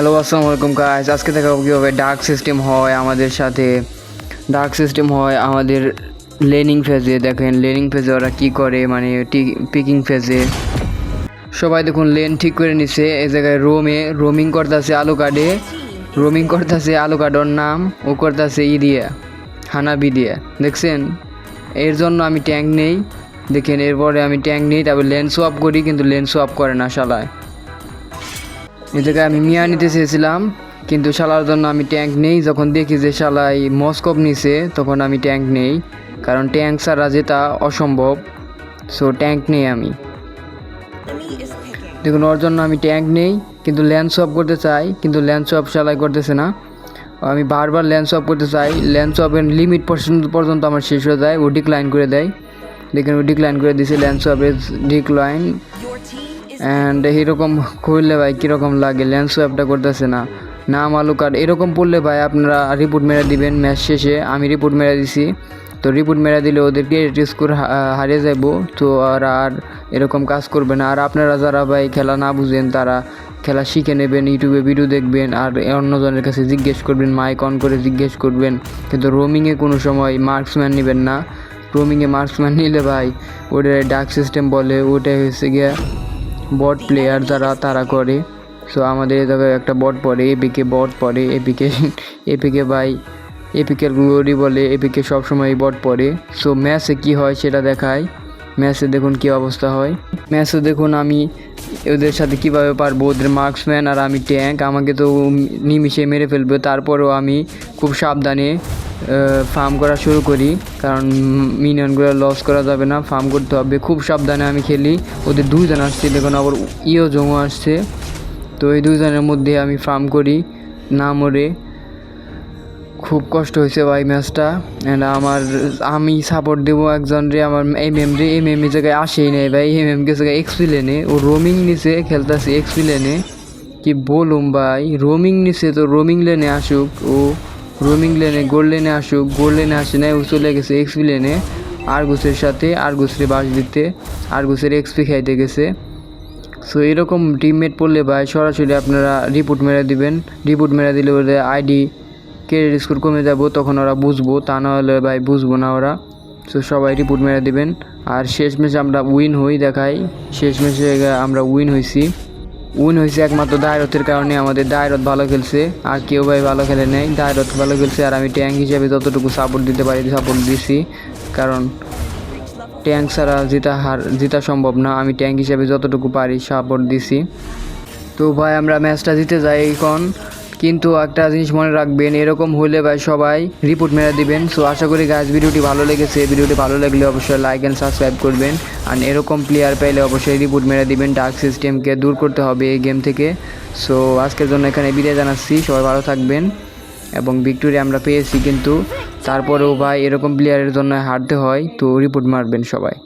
Hello আসসালামু আলাইকুম guys আজকে দেখাবো কীভাবে ডার্ক সিস্টেম হয় আমাদের সাথে। ডার্ক সিস্টেম হয় আমাদের লেনিং ফেজে দেখেন লেনিং ফেজে ওরা কী করে মানে পিকিং ফেজে সবাই দেখুন লেন ঠিক করে নিছে। এই জায়গায় রোমে রোমিং করতেছে আলু কার্ডে রোমিং করতেছে আলু কার্ডর নাম। ও করতেছে ই দিয়ে, হানাবি দিয়ে। দেখছেন? এর জন্য আমি ট্যাঙ্ক নেই। দেখেন, এরপরে আমি ট্যাঙ্ক নেই, তারপর লেন সোয়াপ করি, কিন্তু লেন সোয়াপ করে না শালায়। এই জায়গায় আমি মিয়া নিতে চেয়েছিলাম, কিন্তু শালার জন্য আমি ট্যাঙ্ক নেই। যখন দেখি যে শালাই মস্কপ নিছে, তখন আমি ট্যাঙ্ক নেই, কারণ ট্যাঙ্ক ছাড়া যেটা অসম্ভব। সো ট্যাঙ্ক নেই আমি। দেখুন, ওর জন্য আমি ট্যাঙ্ক নেই, কিন্তু ল্যান্ড সোয়াপ করতে চাই, কিন্তু ল্যান্ড সোয়াপ শালাই করতেছে না। আমি বারবার ল্যান্ড সোয়াপ করতে চাই, ল্যান্ড সোয়াপের লিমিট পর্যন্ত পর্যন্ত আমার শেষ হয়ে যায়, ও ডিক্লাইন করে দেয়। দেখুন, ও ডিক্লাইন করে দিছে, ল্যান্ড সোয়াপের ডিক্লাইন অ্যান্ড এরকম করলে ভাই কীরকম লাগে? ল্যান্স সোয়াপটা করতেছে না। নাম, আলু কার্ড এরকম পড়লে ভাই আপনারা রিপোর্ট মেরে দিবেন ম্যাচ শেষে। আমি রিপোর্ট মেরে দিছি। তো রিপোর্ট মেরে দিলে ওদেরকে স্কোর হারিয়ে যাব তো আর আর এরকম কাজ করবে না। আর আপনারা যারা ভাই খেলা না বুঝেন, তারা খেলা শিখে নেবেন, ইউটিউবে ভিডিও দেখবেন। আর অন্যজনের কাছে জিজ্ঞেস করবেন মাইক অন করে জিজ্ঞেস করবেন। কিন্তু রোমিংয়ে কোনো সময় মার্কসম্যান নেবেন না। রোমিংয়ে মার্কসম্যান নিলে ভাই ওটা ডাক সিস্টেম বলে, ওটাই হচ্ছে গিয়ে বট প্লেয়ার যারা, তারা করে। সো আমাদের জায়গায় একটা বট পড়ে এপিকে বট পড়ে এপিকে এপিকে বাই এপিকের গ্লোরি বলে এপিকে সবসময় বট পড়ে। সো ম্যাচে কি হয় সেটা দেখায় ম্যাচে দেখুন কী অবস্থা হয়। ম্যাচে দেখুন আমি ওদের সাথে কীভাবে পারব, ওদের মার্কসম্যান আর আমি ট্যাঙ্ক আমাকে তো নিমিশে মেরে ফেলবে। তারপরেও আমি খুব সাবধানে ফার্ম করা শুরু করি। কারণ মিনিয়নগুলো লস করা যাবে না ফার্ম করতে হবে। খুব সাবধানে আমি খেলি। ওদের দুইজন আসছে, দেখুন আবার ইও জমু আসছে। তো এই দুইজনের মধ্যে আমি ফার্ম করি। না মরে খুব কষ্ট হয়েছে ভাই ম্যাচটা। অ্যান্ড আমার, আমি সাপোর্ট দেবো একজন রে, আমার এম এম রে। এম এম জায়গায় আসেই নেই ভাই। এম এম গেছে এক্সপি লেনে ও রোমিং নিচে খেলতেছে এক্সপি লেনে কি বলুম ভাই? রোমিং নিচে তো রোমিং লেনে আসুক। ও রোমিং লেনে গোল লেনে আসুক গোল লেনে আসে নাই, ও চলে গেছে এক্সপি লেনে। আরগুসের সাথে আরগুসরে বাস দিতে আরগুসের এক্সপি খাইতে গেছে। সো এরকম টিমমেট পড়লে ভাই, সরাসরি আপনারা রিপোর্ট মেরে দিবেন। রিপোর্ট মেরে দিলে ওদের আইডি ক্রেডিট স্কোর কমে যাব, তখন ওরা বুঝব। তা না হলে ভাই, বুঝব না ওরা। সো সবাই রিপোর্ট মেরে দিবেন। আর শেষ ম্যাচে আমরা উইন হই দেখাই। শেষ ম্যাচে আমরা উইন হয়েছি উইন হয়েছে একমাত্র দায়রথের কারণে আমাদের দায়রথ ভালো খেলছে, আর কেউ ভাই ভালো খেলে নেই। দায়রথ ভালো খেলছে, আর আমি ট্যাঙ্ক হিসেবে যতটুকু সাপোর্ট দিতে পারি সাপোর্ট দিছি। কারণ ট্যাঙ্ক ছাড়া জিতা হার, জিতা সম্ভব না। আমি ট্যাঙ্ক হিসেবে যতটুকু পারি সাপোর্ট দিছি। তো ভাই, আমরা ম্যাচটা জিতে যাই এখন। কিন্তু একটা জিনিস মনে রাখবেন, এরকম হলে ভাই সবাই রিপোর্ট মেরে দিবেন। সো আশা করি গাছ ভিডিওটি ভালো লেগেছে। ভিডিওটি ভালো লাগলে অবশ্যই লাইক অ্যান্ড সাবস্ক্রাইব করবেন। আর এরকম প্লেয়ার পেলে অবশ্যই রিপোর্ট মেরে দিবেন। ডার্ক সিস্টেমকে দূর করতে হবে এই গেম থেকে। সো আজকের জন্য এখানে বিদায় জানাচ্ছি। সবাই ভালো থাকবেন। এবং ভিক্টোরি আমরা পেয়েছি কিন্তু। তারপরেও ভাই এরকম প্লেয়ারের জন্য হারতে হয়, তো রিপোর্ট মারবেন সবাই।